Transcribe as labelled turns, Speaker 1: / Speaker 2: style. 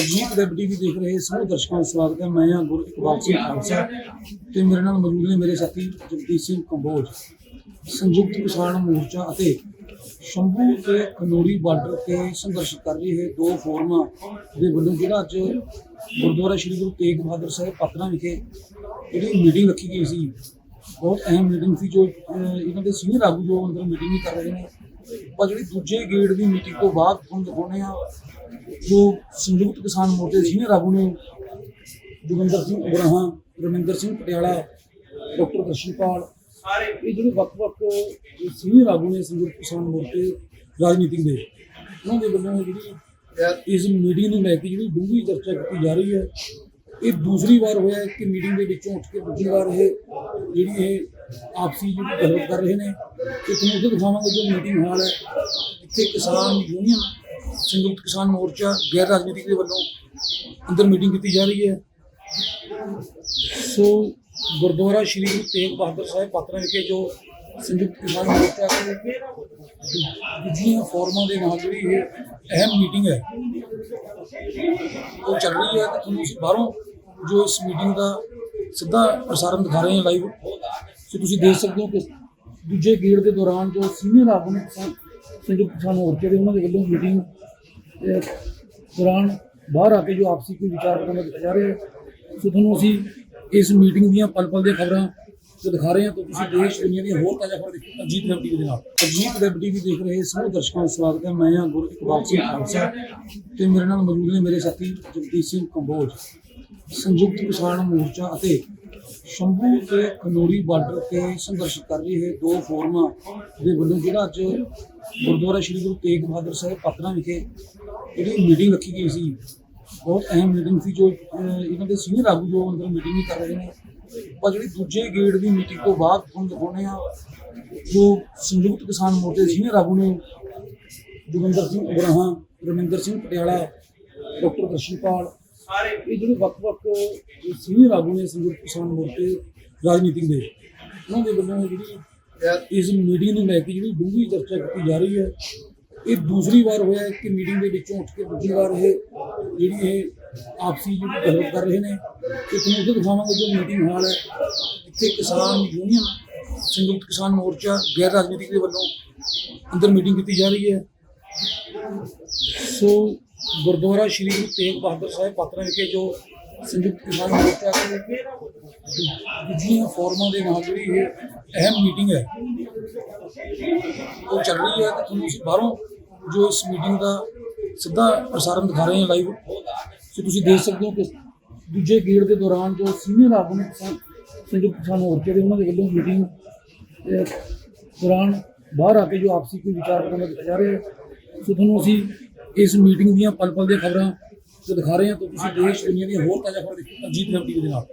Speaker 1: Ajit web TV ਦੇਖ ਰਹੇ ਸਮੂਹ ਦਰਸ਼ਕਾਂ ਦਾ ਸਵਾਗਤ ਹੈ। ਮੈਂ ਹਾਂ ਗੁਰ ਇਕਬਾਲ ਸਿੰਘ ਖਾਲਸਾ ਤੇ ਮੇਰੇ ਨਾਲ ਮੌਜੂਦ ਨੇ ਮੇਰੇ ਸਾਥੀ ਜਗਦੀਸ਼ ਸਿੰਘ ਕੰਬੋਜ, ਸੰਯੁਕਤ ਕਿਸਾਨ ਮੋਰਚਾ ਅਤੇ ਸ਼ੰਭੂ ਤੇ ਖਨੋਰੀ ਬਾਰਡਰ ਤੇ ਸੰਘਰਸ਼ ਕਰ ਰਹੇ ਦੋ ਫੋਰਮਾਂ ਦੇ ਵੱਲੋਂ ਜਿਹੜਾ ਅੱਜ ਗੁਰਦੁਆਰਾ ਸ੍ਰੀ ਗੁਰੂ ਤੇਗ ਬਹਾਦਰ ਸਾਹਿਬ ਪਤਨਾ ਵਿਖੇ ਜਿਹੜੀ ਮੀਟਿੰਗ ਰੱਖੀ ਗਈ ਸੀ, ਬਹੁਤ ਅਹਿਮ ਮੀਟਿੰਗ ਸੀ ਜੋ ਇਹਨਾਂ ਦੇ ਸੀਨੀਅਰ ਆਗੂ ਜੋ ਅੰਦਰ ਮੀਟਿੰਗ ਵੀ ਕਰ ਰਹੇ ਨੇ। ਪਰ ਜਿਹੜੀ ਦੂਜੇ ਗੇੜ ਦੀ ਮੀਟਿੰਗ ਤੋਂ ਬਾਅਦ ਤੁਹਾਨੂੰ ਦਿਖਾਉਂਦੇ ਆ ਜੋ ਸੰਯੁਕਤ ਕਿਸਾਨ ਮੋਰਚੇ ਦੇ ਸੀਨੀਅਰ ਆਗੂ ਨੇ ਜੋਗਿੰਦਰ ਸਿੰਘ ਉਗਰਾਹਾਂ, ਰਮਿੰਦਰ ਸਿੰਘ ਪਟਿਆਲਾ, ਡਾਕਟਰ ਦਰਸ਼ਨਪਾਲ, ਇਹ ਜਿਹੜੇ ਵੱਖ-ਵੱਖ ਸੀਨੀਅਰ ਆਗੂ ਨੇ ਸੰਯੁਕਤ ਕਿਸਾਨ ਮੋਰਚੇ ਰਾਜਨੀਤਿਕ ਦੇ, ਉਹਨਾਂ ਦੇ ਵੱਲੋਂ ਜਿਹੜੀ ਇਸ ਮੀਟਿੰਗ ਨੂੰ ਲੈ ਕੇ ਜਿਹੜੀ ਡੂੰਘੀ ਚਰਚਾ ਕੀਤੀ ਜਾ ਰਹੀ ਹੈ, ਇਹ ਦੂਸਰੀ ਵਾਰ ਹੋਇਆ ਕਿ ਮੀਟਿੰਗ ਦੇ ਵਿੱਚੋਂ ਉੱਠ ਕੇ ਦੂਜੀ ਵਾਰ ਇਹ ਜਿਹੜੀ ਇਹ ਆਪਸੀ ਜਿਹੜੀ ਗੱਲਬਾਤ ਕਰ ਰਹੇ ਨੇ, ਤੇ ਤੁਹਾਨੂੰ ਦਿਖਾਵਾਂਗੇ ਜੋ ਮੀਟਿੰਗ ਹਾਲ ਹੈ, ਇੱਥੇ ਕਿਸਾਨ ਯੂਨੀਅਨ ਸੰਯੁਕਤ ਕਿਸਾਨ ਮੋਰਚਾ ਗੈਰ ਰਾਜਨੀਤਿਕ ਦੇ ਵੱਲੋਂ ਅੰਦਰ ਮੀਟਿੰਗ ਕੀਤੀ ਜਾ ਰਹੀ ਹੈ। ਸੋ ਗੁਰਦੁਆਰਾ ਸ਼੍ਰੀ ਗੁਰੂ ਤੇਗ ਬਹਾਦਰ ਸਾਹਿਬ ਪਾਤਰਾ ਵਿਖੇ ਜੋ ਸੰਯੁਕਤ ਕਿਸਾਨ ਮੋਰਚਾ ਦੇ ਦੂਜੀਆਂ ਫੋਰਮਾਂ ਦੇ ਨਾਲ ਜਿਹੜੀ ਇਹ ਅਹਿਮ ਮੀਟਿੰਗ ਹੈ, ਉਹ ਚੱਲ ਰਹੀ ਹੈ ਤੇ ਤੁਹਾਨੂੰ ਅਸੀਂ ਬਾਹਰੋਂ ਜੋ ਇਸ ਮੀਟਿੰਗ ਦਾ ਸਿੱਧਾ ਪ੍ਰਸਾਰਣ ਦਿਖਾ ਰਹੇ ਹਾਂ ਲਾਈਵ ਸੋ ਤੁਸੀਂ ਦੇਖ ਸਕਦੇ ਹੋ ਕਿ ਦੂਜੇ ਗੇੜ ਦੇ ਦੌਰਾਨ ਜੋ ਸੀਨੀਅਰ ਆਗੂ ਨੇ ਕਿਸਾਨ- ਸੰਯੁਕਤ ਕਿਸਾਨ ਮੋਰਚੇ ਦੇ, ਉਹਨਾਂ ਦੇ ਵੱਲੋਂ ਮੀਟਿੰਗ ਦੌਰਾਨ ਬਾਹਰ ਆ ਕੇ ਜੋ ਆਪਸੀ ਕੋਈ ਵਿਚਾਰ ਵਟਾਂਦਰਾ ਕੀਤਾ ਜਾ ਰਿਹਾ ਹੈ। ਸੋ ਤੁਹਾਨੂੰ ਅਸੀਂ ਇਸ ਮੀਟਿੰਗ ਦੀਆਂ ਪਲ ਪਲ ਦੀਆਂ ਖਬਰਾਂ ਜੋ ਦਿਖਾ ਰਹੇ ਹਾਂ ਤਾਂ ਤੁਸੀਂ ਦੇਸ਼ ਦੁਨੀਆ ਦੀਆਂ ਹੋਰ ਤਾਜ਼ਾ ਖਬਰਾਂ ਦੇਖੋ ਅਜੀਤ ਵੈਬ ਟੀਵੀ ਦੇ ਨਾਲ। ਅਜੀਤ ਵੈਬ ਟੀਵੀ ਦੇਖ ਰਹੇ ਸਮੂਹ ਦਰਸ਼ਕਾਂ ਦਾ ਸਵਾਗਤ ਹੈ। ਮੈਂ ਹਾਂ ਗੁਰੂ ਇਕਬਾਲ ਸਿੰਘ ਖਾਲਸਾ। ਤੇ ਮੇਰੇ ਨਾਲ ਮੌਜੂਦ ਨੇ ਮੇਰੇ ਸਾਥੀ ਜਗਦੀਪ ਸਿੰਘ ਕੰਬੋਜ, ਸੰਯੁਕਤ ਕਿਸਾਨ ਮੋਰਚਾ ਅਤੇ ਸ਼ੰਭੂ ਤੇ ਖਨੋਰੀ ਬਾਰਡਰ ਤੇ ਸੰਘਰਸ਼ ਕਰ ਰਹੇ ਦੋ ਫੋਰਮਾਂ ਦੇ ਵੱਲੋਂ ਜਿਹੜਾ ਅੱਜ ਗੁਰਦੁਆਰਾ ਸ੍ਰੀ ਗੁਰੂ ਤੇਗ ਬਹਾਦਰ ਸਾਹਿਬ ਪਤਨਾ ਵਿਖੇ ਜਿਹੜੀ ਮੀਟਿੰਗ ਰੱਖੀ ਗਈ ਸੀ, ਬਹੁਤ ਅਹਿਮ ਮੀਟਿੰਗ ਸੀ ਜੋ ਇਹਨਾਂ ਦੇ ਸੀਨੀਅਰ ਆਗੂ ਜੋ ਅੰਦਰ ਮੀਟਿੰਗ ਵੀ ਕਰ ਰਹੇ ਨੇ। ਪਰ ਜਿਹੜੀ ਦੂਜੇ ਗੇੜ ਦੀ ਮੀਟਿੰਗ ਤੋਂ ਬਾਅਦ ਤੁਹਾਨੂੰ ਦਿਖਾਉਂਦੇ ਆ ਜੋ ਸੰਯੁਕਤ ਕਿਸਾਨ ਮੋਰਚੇ ਦੇ ਸੀਨੀਅਰ ਆਗੂ ਨੇ, ਜੋਗਿੰਦਰ ਸਿੰਘ ਉਗਰਾਹਾਂ, ਰਮਿੰਦਰ ਸਿੰਘ ਪਟਿਆਲਾ, ਡਾਕਟਰ ਦਰਸ਼ਨਪਾਲ, ਇਹ ਜਿਹੜੇ ਵੱਖ-ਵੱਖ ਸੀਨੀਅਰ ਆਗੂ ਨੇ ਸੰਯੁਕਤ ਕਿਸਾਨ ਮੋਰਚੇ ਰਾਜਨੀਤਿਕ ਦੇ, ਉਹਨਾਂ ਦੇ ਵੱਲੋਂ ਜਿਹੜੀ ਇਸ ਮੀਟਿੰਗ ਨੂੰ ਲੈ ਕੇ ਜਿਹੜੀ ਡੂੰਘੀ ਚਰਚਾ ਕੀਤੀ ਜਾ ਰਹੀ ਹੈ। ਇਹ ਦੂਸਰੀ ਵਾਰ ਹੋਇਆ ਕਿ ਮੀਟਿੰਗ ਦੇ ਵਿੱਚੋਂ ਉੱਠ ਕੇ ਦੂਜੀ ਵਾਰ ਇਹ ਜਿਹੜੀ ਇਹ ਆਪਸੀ ਜਿਹੜੀ ਗੱਲਬਾਤ ਕਰ ਰਹੇ ਨੇ, ਤੇ ਤੁਹਾਨੂੰ ਉਹ ਦਿਖਾਵਾਂਗੇ ਜੋ ਮੀਟਿੰਗ ਹਾਲ ਹੈ। ਇੱਥੇ ਕਿਸਾਨ ਯੂਨੀਅਨ ਸੰਯੁਕਤ ਕਿਸਾਨ ਮੋਰਚਾ, ਗੈਰ ਰਾਜਨੀਤਿਕ ਦੇ ਵੱਲੋਂ ਅੰਦਰ ਮੀਟਿੰਗ ਕੀਤੀ ਜਾ ਰਹੀ ਹੈ। ਸੋ ਗੁਰਦੁਆਰਾ ਸ਼੍ਰੀ ਗੁਰੂ ਤੇਗ ਬਹਾਦਰ ਸਾਹਿਬ ਪਾਤਰਾ ਵਿਖੇ ਜੋ ਸੰਯੁਕਤ ਕਿਸਾਨ ਮੋਰਚਾ ਦੇ ਦੂਜੀਆਂ ਫੋਰਮਾਂ ਦੇ ਨਾਲ ਜਿਹੜੀ ਇਹ ਅਹਿਮ ਮੀਟਿੰਗ ਹੈ, ਉਹ ਚੱਲ ਰਹੀ ਹੈ। ਤੇ ਤੁਹਾਨੂੰ ਅਸੀਂ ਬਾਹਰੋਂ ਜੋ ਇਸ ਮੀਟਿੰਗ ਦਾ ਸਿੱਧਾ ਪ੍ਰਸਾਰਣ ਦਿਖਾ ਰਹੇ ਹਾਂ ਲਾਈਵ ਸੋ ਤੁਸੀਂ ਦੇਖ ਸਕਦੇ ਹੋ ਕਿ ਦੂਜੇ ਗੇੜ ਦੇ ਦੌਰਾਨ ਜੋ ਸੀਨੀਅਰ ਆਗੂ ਨੇ ਕਿਸਾਨ ਸੰਯੁਕਤ ਕਿਸਾਨ ਮੋਰਚੇ ਦੇ ਉਹਨਾਂ ਦੇ ਵੱਲੋਂ ਮੀਟਿੰਗ ਦੌਰਾਨ ਬਾਹਰ ਆ ਕੇ ਜੋ ਆਪਸੀ ਕੋਈ ਵਿਚਾਰ ਵਟਾਂਦਰਾ ਕੀਤਾ ਜਾ ਰਿਹਾ ਹੈ, ਸੋ ਤੁਹਾਨੂੰ ਅਸੀਂ ਇਸ ਮੀਟਿੰਗ ਦੀਆਂ ਪਲ ਪਲ ਦੀਆਂ ਖਬਰਾਂ ਜੋ ਦਿਖਾ ਰਹੇ ਹਾਂ, ਤਾਂ ਤੁਸੀਂ ਦੇਸ਼ ਦੁਨੀਆ ਦੀਆਂ ਹੋਰ ਤਾਜ਼ਾ ਖਬਰਾਂ ਦੇਖੋ ਅਜੀਤ ਵੈਬ ਦੇ ਨਾਲ।